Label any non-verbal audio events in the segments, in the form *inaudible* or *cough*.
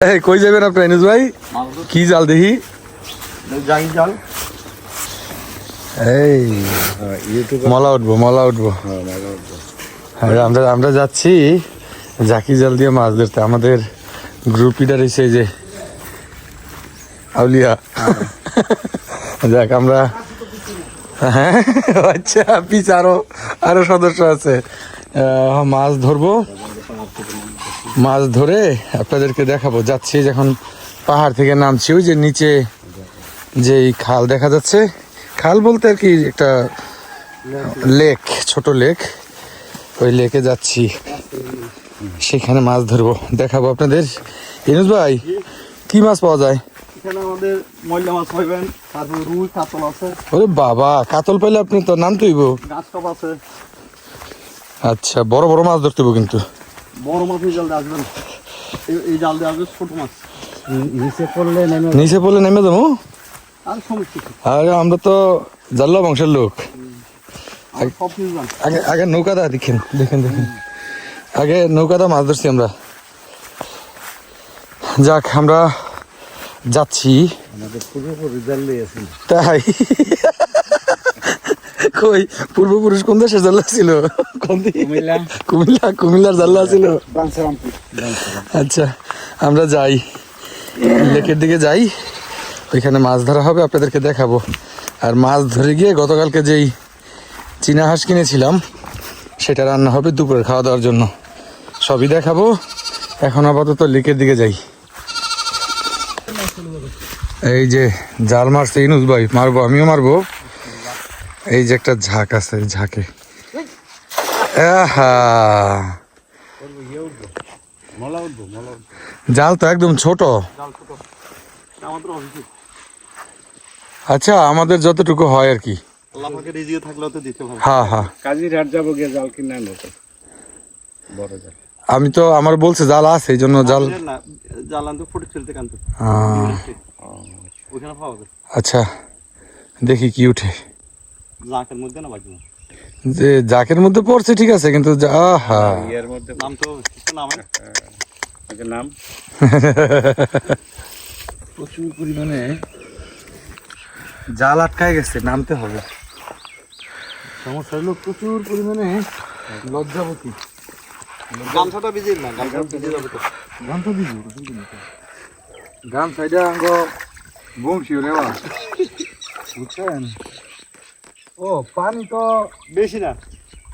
এই কই যাবেন আপনি এনুস ভাই? কি জাল দেখি? জাল জাল। এই মলা উঠবো মলা উঠবো। আমরা আমরা যাচ্ছি জাকি জাল দিয়ে মাছ ধরতে। আমাদের গ্রুপ লিডার এসে যে আউলিয়া। যাক আমরা হ্যাঁ আচ্ছা পিছ আরও আরও সদস্য আছে। মাছ ধরবো। মাছ ধরে আপনাদেরকে দেখাবো। যাচ্ছি যখন পাহাড় থেকে নামছি ওই যে নিচে যে খাল দেখা যাচ্ছে। খাল বলতে আর কি একটা লেক ছোট লেক। ওই লেকে যাচ্ছি। সেখানে মাছ ধরবো। দেখাবো আপনাদের। ইনুস ভাই কি মাছ পাওয়া যায়? ওরে বাবা কাতল পাইলে আপনি তো নাম তুইব আচ্ছা বড় বড় মাছ ধরতে হইবো কিন্তু। বড় মাছ এই জাল দিয়ে আসবেন। এই- এই জাল দিয়ে আসবে ছোট মাছ। নিচে পড়লে নেমে নিচে পড়লে নেমে যাব? আর সমস্যা কি? আমরা তো জাল্লা বংশের লোক। আর আগে আগে নৌকাদা দেখেন দেখেন দেখেন। আগে নৌকাদা মাছ ধরছি আমরা। যাক আমরা যাচ্ছি। জাল তাই। কই পূর্বপুরুষ কোন দেশের জাল্লা ছিল? কোন দিকে? কুমিল্লা। কুমিল্লা কুমিল্লার জাল্লা ছিল? আচ্ছা আমরা যাই। লেকের দিকে যাই। ওইখানে মাছ ধরা হবে আপনাদেরকে দেখাবো। আর মাছ ধরে গিয়ে গতকালকে যেই চীনা হাঁস কিনেছিলাম সেটা রান্না হবে দুপুরে খাওয়া দাওয়ার জন্য। সবই দেখাবো। এখন আপাতত লেকের দিকে যাই। এই যে জাল মারছে ইনুস ভাই মারবো আমিও মারবো। এই যে একটা ঝাঁক আছে এই ঝাঁকে। জাল তো একদম ছোট। আচ্ছা আমাদের যতটুকু হয় আর কি। হ্যাঁ হ্যাঁ। আমি তো আমার বলছে জাল আছে এই জন্য জাল আচ্ছা দেখি কি উঠে। জাকের মধ্যে না বাকি যে জাকের মধ্যে পড়ছে ঠিক আছে কিন্তু আহা। ইয়ের মধ্যে নাম তো কিছু নামে নাম। *laughs* প্রচুর পরিমাণে জাল আটকায় গেছে নামতে হবে। সমস্যা হলো প্রচুর পরিমাণে লজ্জাবতী। গামছাটা ভিজিয়ে না গামছা ভিজে যাবে তো গান তো দিব আঙ্গ বংশী রেওয়া বুঝছেন? ও পানি তো বেশি না।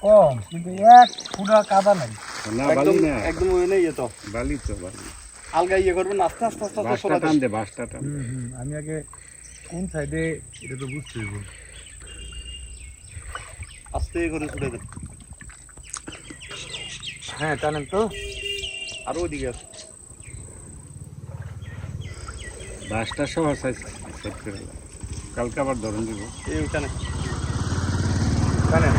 কম কিন্তু এক ফুটা কাদা নাই। না একদম বালি না। একদম ওই নেই তো। বালি তো বালি। আলগা ইয়ে করবেন আস্তে আস্তে আস্তে আস্তে টান দে বাসটা টান আমি আগে কোন সাইডে এটা তো বুঝতে হইব। আস্তে করে ছুটে দেন। হ্যাঁ টানেন তো। আরও ওইদিকে আছে বাসটা সহ সাইজ সেট করে। কালকে আবার ধরন দিব। এই ওইখানে। টানেন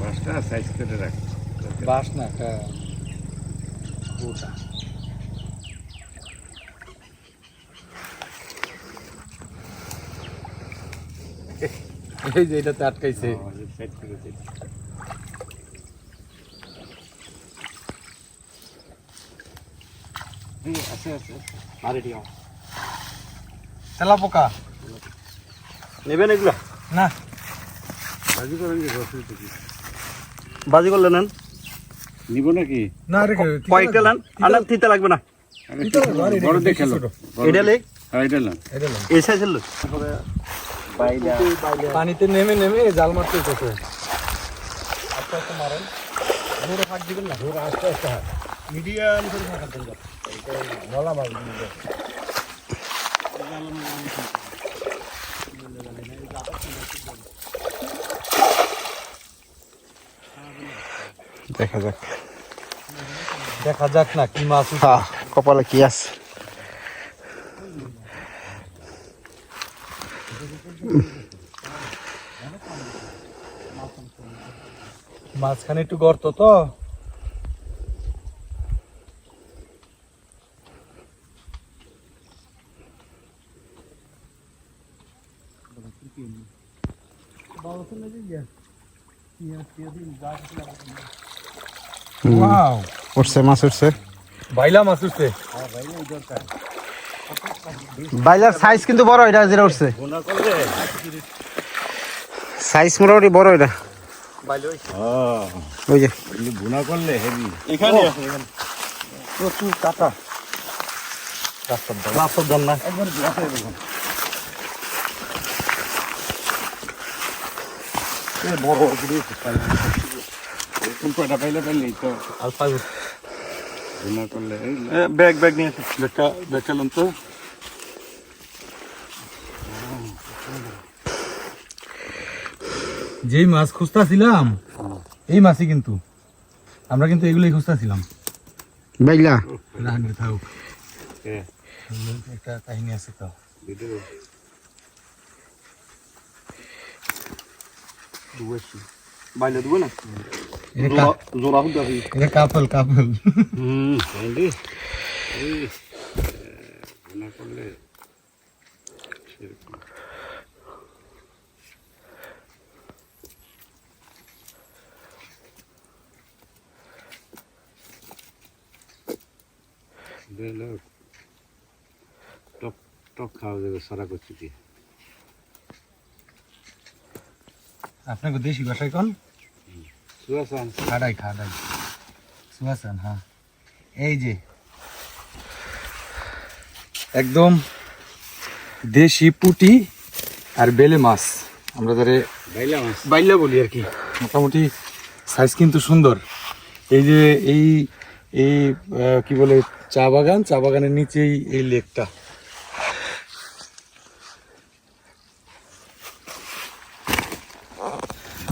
বাসটা সাইজ করে রাখ। বাস না একটা এই যে এটাতে আটকাইছে। সাইড করে আছে আছে। আরে ঠিক তেলা পোকা নেবেন এগুলো? না। বাজি করেন যে বাজি করলে নেন। নিব নাকি? না রেখে কয়েকটা নেন? না। তিতে লাগবে। না বড় দেখে এটা হ্যাঁ এটা লাম এই সাইজের লোক পানিতে নেমে নেমে জাল মারতে হচ্ছে আস্তে আস্তে মারেন। জোরে ফাঁক দিবেন না জোরে আস্তে আস্তে মিডিয়াম করে থাকা দেন। গলা মার দেখা যাক। দেখা যাক না কি মাছ। হ্যাঁ কপালে কি আছে? মাঝখানে একটু গর্ত তো। ওয়াও উঠছে মাছ উঠছে। বাইলা মাছ উঠছে। বাইলার সাইজ কিন্তু বড় এটা যেটা উঠছে। সাইজ মোটামুটি বড় এটা। ও ওই যে। ভুনা করলে হেভি এখানে? প্রচুর কাটা রাস্তার জন্য না? একবার বড় কোন কয়টা পাইলে পাইলেই তো আর পাইব ভুনা করলে এই ব্যাগ ব্যাগ নিয়ে ব্যাগটা ব্যাগ চালান তো যেই মাছ খুঁজতেছিলাম এই মাছই কিন্তু। আমরা কিন্তু এগুলোই খুঁজতেছিলাম। বাইলা রাহানের থাকুক একটা কাহিনী আছে তো। ভিডিও বাইলা দেবো না? এটা কা- জোড়া হুদা এটা কাপল কাপল। হুম তাইলে এই ভুনা করলে সেরকম বেলো টক টক খাওয়া যাবে সারা করছি দিয়ে আপনাকে দেশি ভাষায় কোন? সুয়াসান। খাডাই খাডাই। সুহাসান হ্যাঁ। এই যে। একদম দেশি পুটি আর বেলে মাছ। আমরা ধরে বাইলা মাছ। বাইল্লা বলি আর কি। মোটামুটি সাইজ কিন্তু সুন্দর। এই যে এই এই কি বলে চা বাগান? চা বাগানের নিচেই এই লেকটা।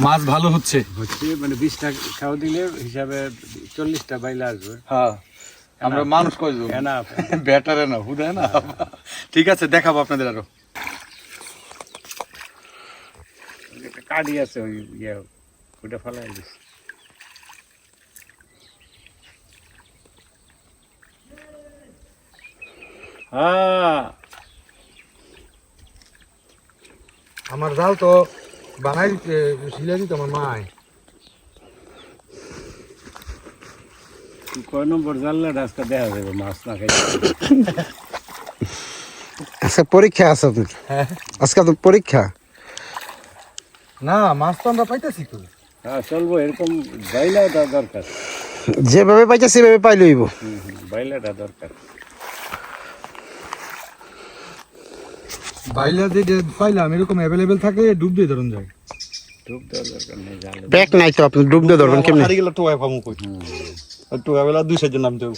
মাছ ভালো হচ্ছে। হচ্ছে মানে বিশ টাকা খাওয়া দিলে হিসাবে চল্লিশটা বাইলা আসবে। হ্যাঁ আমরা মানুষ কয়জন? এনা ব্যাটারে না হুদায় না ঠিক আছে দেখাবো আপনাদের আরও। কাঠি আছে ওই ইয়ে ওটা ফেলাই হ্যাঁ আমার জাল তো বানাই দিতে শিলা দিত আমার মায়। কয় নম্বর জানলে দেখা যাবে মাছ না খাই আজকে পরীক্ষা আছে আপনার? হ্যাঁ। আজকে আপনার পরীক্ষা? না মাছ তো আমরা পাইতেছি তো। হ্যাঁ চলবো এরকম বাইলাটা দরকার। যেভাবে পাইছে সেভাবে পাই লইব হুম হুম বাইলাটা দরকার। বাইলা যে পাইলাম এরকম অ্যাভেলেবেল থাকে ডুব দিয়ে ধরুন যায়। দরকার নেই জালে ব্যাগ নাই তো আপনি ডুব দিয়ে ধরবেন কেমনে? হারিয়ে গেলে টোয়া পাবো কই টোয়া বেলা দুই সাইজের নাম দেব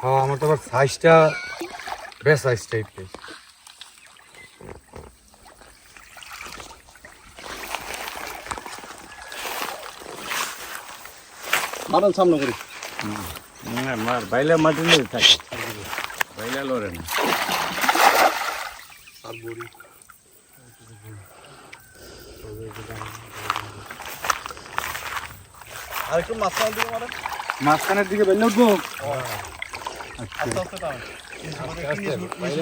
হ্যাঁ আমার তো আবার সাইজটা বেশ সাইজ টাইপের মারান সামনে করি। না মার বাইলা মাটি নেই থাকে। বাইলা লড়ে না। আর একটু মাঝখানের দিকে মারান। মাঝখানের দিকে বেলে উঠবো? আস্তে আস্তে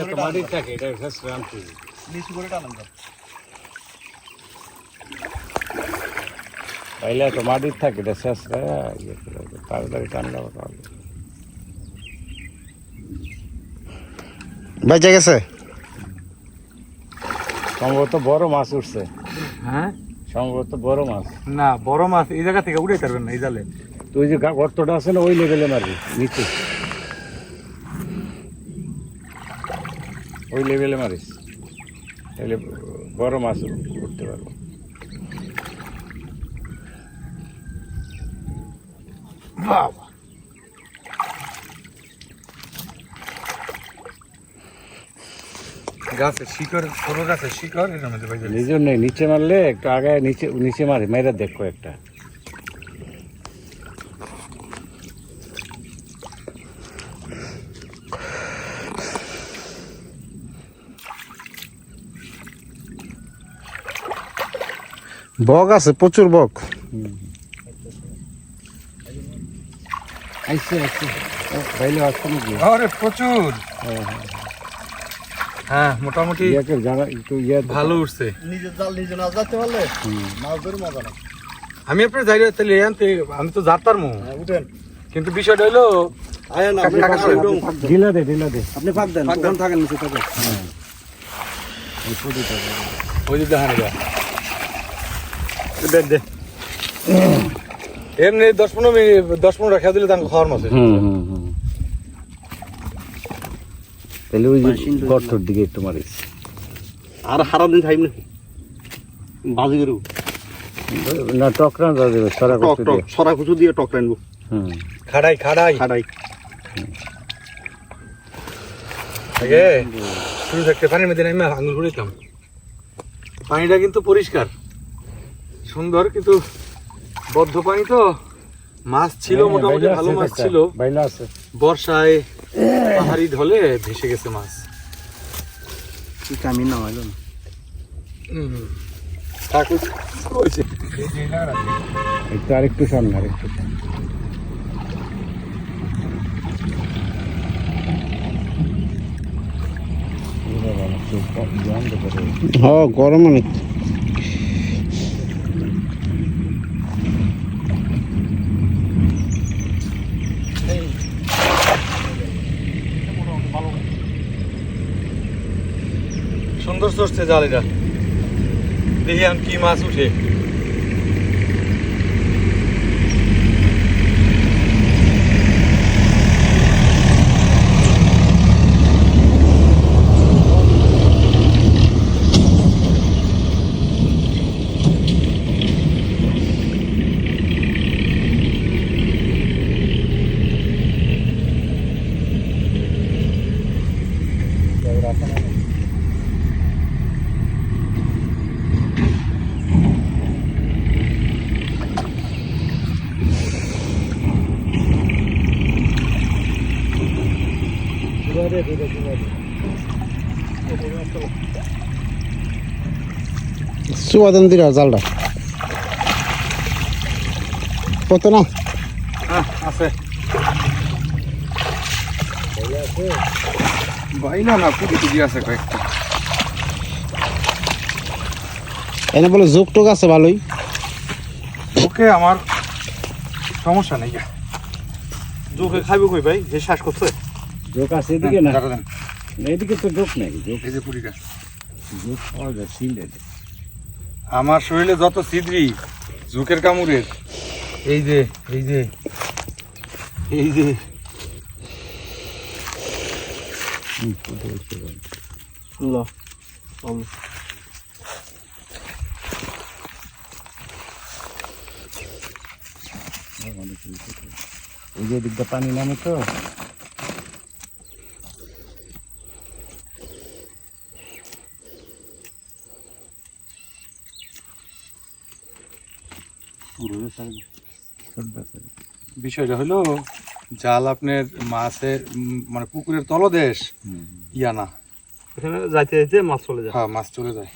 তো মাটির থাকে এটা শেষ রামপুর নিচু করে টানেন তো। বাইলা তো মাটির থাকে এটা শেষ ইয়ে করে তাড়াতাড়ি টানলে পাবে বাইচা গেছে সম্ভবত বড় মাছ উঠছে। হ্যাঁ? সম্ভবত বড় মাছ। না বড় মাছ এই জায়গা থেকে উঠে পারবেন না এই জালে। তুই যে গর্তটা আছে না ওই লেভেলে মারবি নিচে। ওই লেভেলে মারিস। তাহলে বড় মাছ উঠতে পারব। গাছের শিকড় ছোট গাছের শিকড় এটার মধ্যে নেই নিচে মারলে একটু আগে নিচে নিচে মারি মেরে দেখো একটা বক আছে প্রচুর বক। আইসে আইসে বাইলে আসছে নাকি? আরে প্রচুর। হ্যাঁ হ্যাঁ। মোটামুটি ইয়াকে একটু ইয়ে ভালো উঠছে। নিজের জাল নিজে না যাতে পারলে মাছ ধরে মজা না। আমি আপনার যাই তাহলে আনতে আমি তো যাতার মু উঠেন। কিন্তু বিষয়টা হলো আয়া না আপনি টাকা পাক দেন, টাকা আপনি ঢিলা দে ঢিলা দে। আপনি পাক দেন। ওখানে থাকেন নিচে থাকেন। ওই যে দেখানো যায় দে দে। এমনি দশ পনেরো মিনিট দশ পনেরো রাখা দিলে তাকে খাওয়ার হুম হুম। তাহলে ওই গর্তর দিকে একটু মারিস আর সারা দিন না। বাজি করু না টকরা যা দেবে সারা টক দিয়ে। সরা কুচু দিয়ে হুম। খাড়াই খাড়াই। খাড়াই। আগে শুরু থাকতে পানির মধ্যে আমি আঙুল ঘুরেছিলাম পানিটা কিন্তু পরিষ্কার। সুন্দর কিন্তু বদ্ধ পানি তো। মাছ ছিল মোটামুটি ভালো মাছ ছিল। বাইলা আছে। বর্ষায় পাহাড়ি ঢলে ভেসে গেছে মাছ। কি কামি না ঠাকুর একটু আরেকটু সামনে আরেকটু। হ্যাঁ গরম অনেক। সুন্দর চড়ছে জালিটা দেখি আমি কি মাছ উঠে সুবাদন দিরা জালটা কত না? আছে। বাইনা না পুটি আছে কয়েকটা। এনে বলে যোগ টোক আছে ভালোই। ওকে আমার সমস্যা নেই। জোকে খাইব কই ভাই? যে শ্বাস করছে। যোগ আছে এদিকে না? এদিকে তো নাই যোগ এই যে পুরিটা যোগ পাওয়া যায় আমার শরীরে যত ছিদ্রি ঝুঁকের কামড়ের এই যে এই যে এই যে। এই যে দিকটা পানি নামে তো। বিষয়টা হলো জাল আপনার মাছের মানে পুকুরের তলদেশ ইয়া না। এখানে যাইতে যাইতে মাছ চলে যায়। হ্যাঁ মাছ চলে যায়।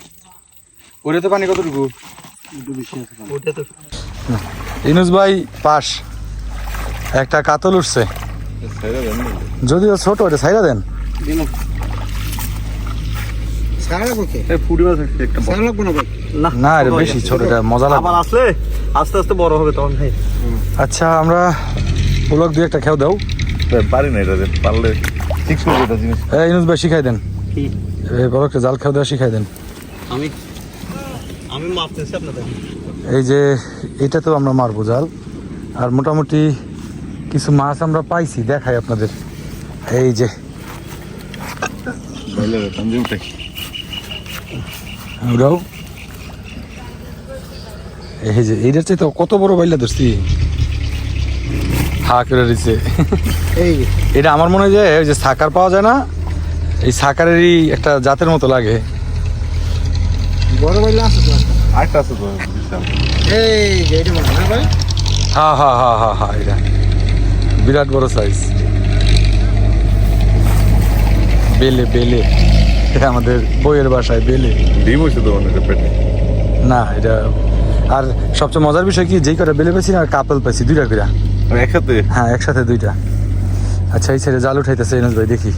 ওরে তো পানি কতটুকু? ইনুস ভাই পাস একটা কাতল উঠছে। যদিও ছোট ওটা ছাইরা দেন। না ভাই? না না এটা বেশি ছোট এটা মজা লাগবে। আবার আসলে আস্তে আস্তে বড় হবে তখন ভাই। আচ্ছা আমরা পুলক দুই একটা খেও দাও। পারি না এটা পারলে ঠিক করব এটা জিনিস। এই ইনুস ভাই শিখাই দেন। কি? এই বলকটা জাল খেও দেওয়া শিখাই দেন। আমি আমি মারতেছি আপনাদের। এই যে এটা তো আমরা মারবো জাল। আর মোটামুটি কিছু মাছ আমরা পাইছি দেখাই আপনাদের। এই যে ওরাও এই যে এইটার চাইতে কত বড় বাইলা ধরছি? হা করে দিছে। এই। এটা আমার মনে হয় যে ওই যে সাকার পাওয়া যায় না এই সাকারেরই একটা জাতের মতো লাগে। বড় বাইলা আছে তো? আরেকটা আছে তো এই যে এটা মনে না ভাই। হা হা হা হা হা এটা। বিরাট বড় সাইজ বেলে বেলে। এটা আমাদের বইয়ের বাসায় বেলে। ডিম হয়েছে তো অনেক পেটে? না এটা আর সবচেয়ে মজার বিষয় কি যেই করে বেলে পেয়েছি আর কাপল পেয়েছি দুইটা করে একসাথে? হ্যাঁ একসাথে দুইটা। আচ্ছা এই ছেড়ে জাল উঠাইতেছে এনাজ ভাই দেখি।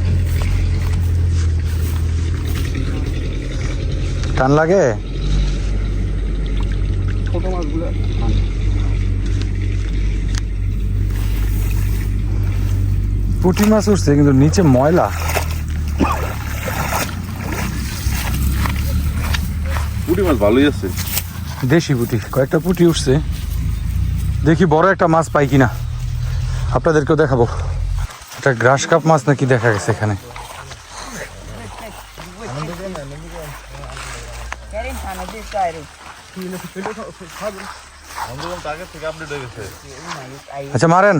টান লাগে? পুটি মাছ উঠছে কিন্তু নিচে ময়লা। পুটি মাছ ভালোই আছে। দেশি পুঁটি কয়েকটা পুঁটি উঠছে। দেখি বড় একটা মাছ পাই কিনা। আপনাদেরকেও দেখাবো। একটা গ্রাস কাপ মাছ নাকি দেখা গেছে এখানে। আচ্ছা মারেন।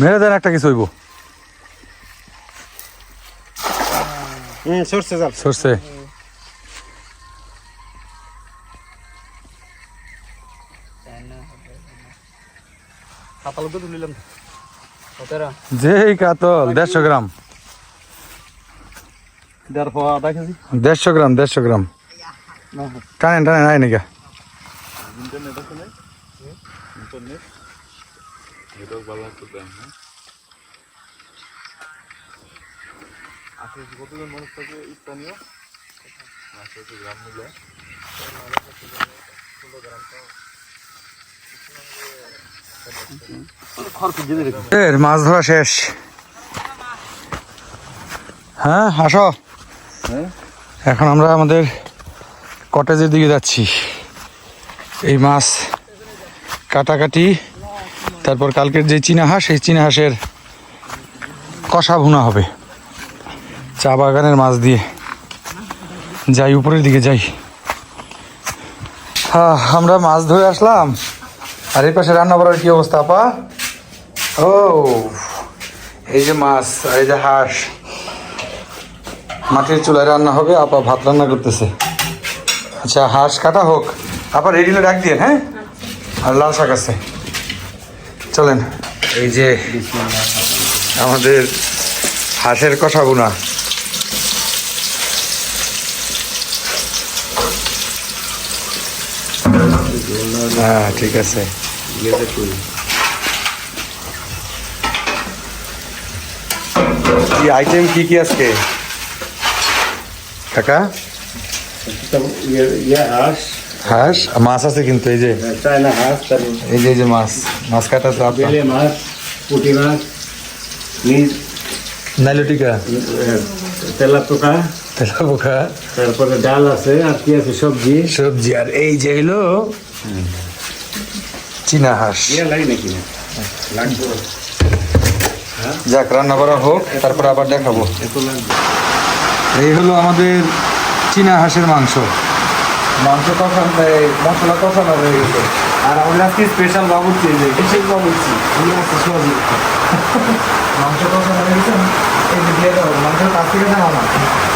মেরে দেন একটা কিছু হইব। সরষে সরষে? কাতাল তো তুলিলাম. যেই কাতল দেড়শো গ্রাম। দেড়শো গ্রাম দেড়শো গ্রাম। টানেন টানেন আয় নাকি। কতজন মানুষ থাকে স্থানীয় গ্রাম মিলে ফিজিয়ে রেখে এর মাছ ধরা শেষ। হ্যাঁ আসো। এখন আমরা আমাদের কটেজের দিকে যাচ্ছি। এই মাছ কাটাকাটি, তারপর কালকের যে চীনা হাঁস এই চীনা হাঁসের কষা ভুনা হবে। চা বাগানের মাছ দিয়ে। যাই, উপরের দিকে যাই। হ্যাঁ আমরা মাছ ধরে আসলাম। আর এই পাশে রান্না করার কি অবস্থা, আপা? ও, এই যে মাছ আর এই যে হাঁস। মাটির চুলায় রান্না হবে, আপা ভাত রান্না করতেছে। আচ্ছা হাঁস কাটা হোক। আপা রেডি হলে ডাক দিয়ে হ্যাঁ? আর লাল শাক আছে। চলেন, এই যে আমাদের হাঁসের কষা বুনা হ্যাঁ ঠিক আছে। কি আইটেম কি কি আজকে কাকা হাঁস হাঁস মাছ আছে কিন্তু এই যে চায়না হাঁস এই যে এই যে মাছ মাছ কাটা তো আপনার মাছ পুঁটি মাছ নিজ নাইলটিকা তেলা পোকা তেলা পোকা তারপরে ডাল আছে আর কি আছে সবজি সবজি আর এই যে হলো চীনা হাঁস। না যাক রান্না করা হোক তারপর আবার দেখাবো। এই হলো আমাদের চীনা হাঁসের মাংস। মাংস এই মশলা কষানো হয়ে গেছে। আর আমরা আজকে স্পেশাল বাবুর্চি যে বিশেষ বাবুর্চি মাংস কষানো হয়ে গেছে এই যে দিয়ে মাংসের কাছ থেকে না আমার।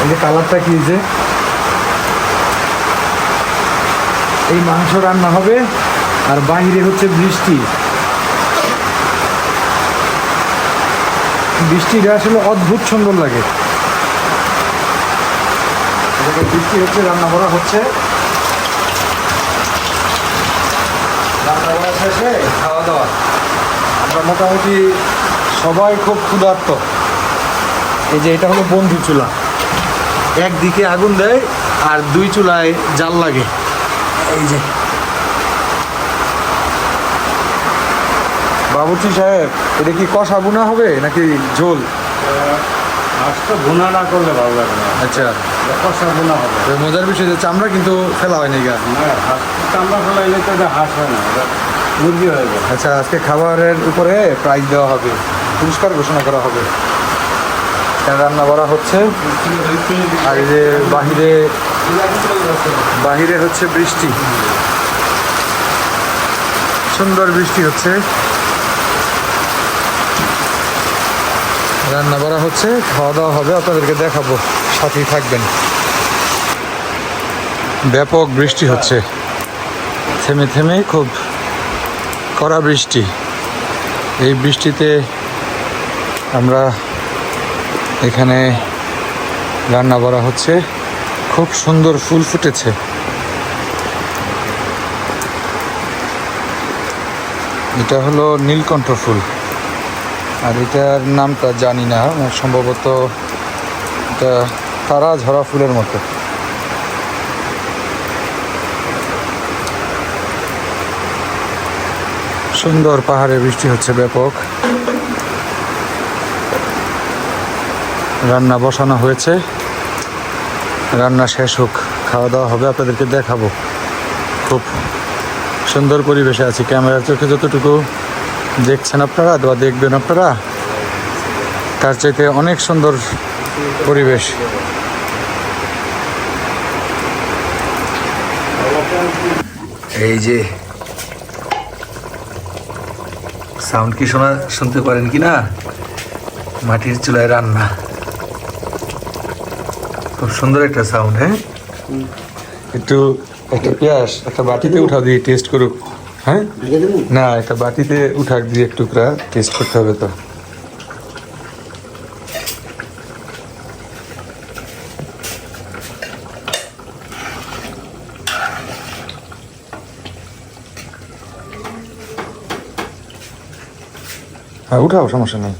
এই যে কালারটা কি যে? এই মাংস রান্না হবে আর বাইরে হচ্ছে বৃষ্টি। বৃষ্টিটা আসলে অদ্ভুত সুন্দর লাগে। বৃষ্টি হচ্ছে, রান্না করা হচ্ছে। রান্না করা শেষে খাওয়া দাওয়া। আমরা মোটামুটি সবাই খুব ক্ষুধার্ত। এই যে এটা হলো বন্ধু চুলা। একদিকে আগুন দেয় আর দুই চুলায় জাল লাগে। এই যে বাবুর্চি সাহেব এটা কি কষা বুনা হবে নাকি ঝোল? হাঁসটা ভুনা না করলে ভালো লাগে না। আচ্ছা। কষা ভুনা হবে। তো মজার বিষয় যে চামড়া কিন্তু ফেলা হয়নি গা। চামড়া ফেলাইলে তো এটা হাঁস হয় না মুরগি হয়ে আচ্ছা আজকে খাবারের উপরে প্রাইজ দেওয়া হবে পুরস্কার ঘোষণা করা হবে। রান্না করা হচ্ছে। আর এই যে বাহিরে বাহিরে হচ্ছে বৃষ্টি। সুন্দর বৃষ্টি হচ্ছে। রান্না করা হচ্ছে, খাওয়া দাওয়া হবে, আপনাদেরকে দেখাবো, সাথেই থাকবেন। ব্যাপক বৃষ্টি হচ্ছে। থেমে থেমে খুব কড়া বৃষ্টি। এই বৃষ্টিতে আমরা এখানে রান্না করা হচ্ছে। খুব সুন্দর ফুল ফুটেছে। এটা হলো নীলকণ্ঠ ফুল। আর এটার নামটা জানি না, সম্ভবত এটা তারা ঝরা ফুলের মতো। সুন্দর পাহাড়ে বৃষ্টি হচ্ছে ব্যাপক। রান্না বসানো হয়েছে। রান্না শেষ হোক, খাওয়া দাওয়া হবে, আপনাদেরকে দেখাবো। খুব সুন্দর পরিবেশে আছি, ক্যামেরার চোখে যতটুকু দেখছেন আপনারা বা দেখবেন আপনারা। তার চাইতে অনেক সুন্দর পরিবেশ। এই যে সাউন্ড কি শোনা শুনতে পারেন কি না? মাটির চুলায় রান্না। খুব সুন্দর একটা সাউন্ড হ্যাঁ? একটু একটা পেঁয়াজ একটা বাটিতে উঠাও দিয়ে টেস্ট করুক। হ্যাঁ? না এটা বাটিতে উঠাক দিয়ে একটু টেস্ট করতে হবে তো। হ্যাঁ উঠাও সমস্যা নেই।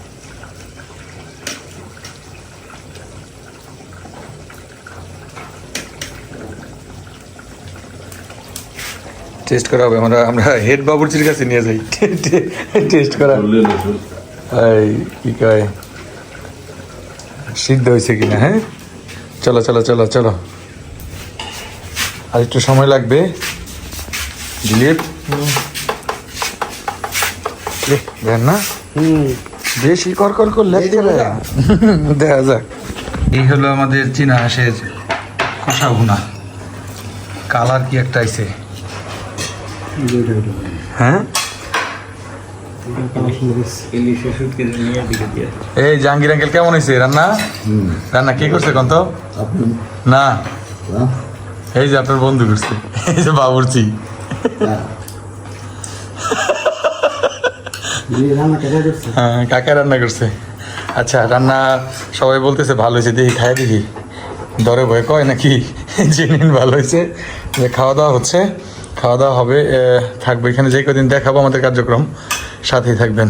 টেস্ট করা হবে আমরা আমরা হেড বাবুর্চির কাছে নিয়ে যাই। টেস্ট করা। এই কি কয়? সিদ্ধ হয়েছে কিনা হ্যাঁ? চলো চলো চলো চলো। আর একটু সময় লাগবে? দিলীপ? দেন না। হুম। বেশি কর কর করলে দেখা যাক। এই হলো আমাদের চীনা হাঁসের কষা ভুনা। কালার কি একটা আইছে? হ্যাঁ? এই জাহাঙ্গীর আঙ্কেল কেমন হয়েছে রান্না? রান্না কে করছে কন্ত না। এই যে আপনার বন্ধু করছে। এই যে বাবুরচি। হ্যাঁ কাকা রান্না করছে। আচ্ছা রান্না সবাই বলতেছে ভালো হয়েছে দেখি খাই দেখি। দরে ভয়ে কয় নাকি? জেনিন ভালো হয়েছে যে খাওয়া দাওয়া হচ্ছে। খাওয়া দাওয়া হবে থাকবে এখানে যে কদিন দেখাবো আমাদের কার্যক্রম সাথেই থাকবেন।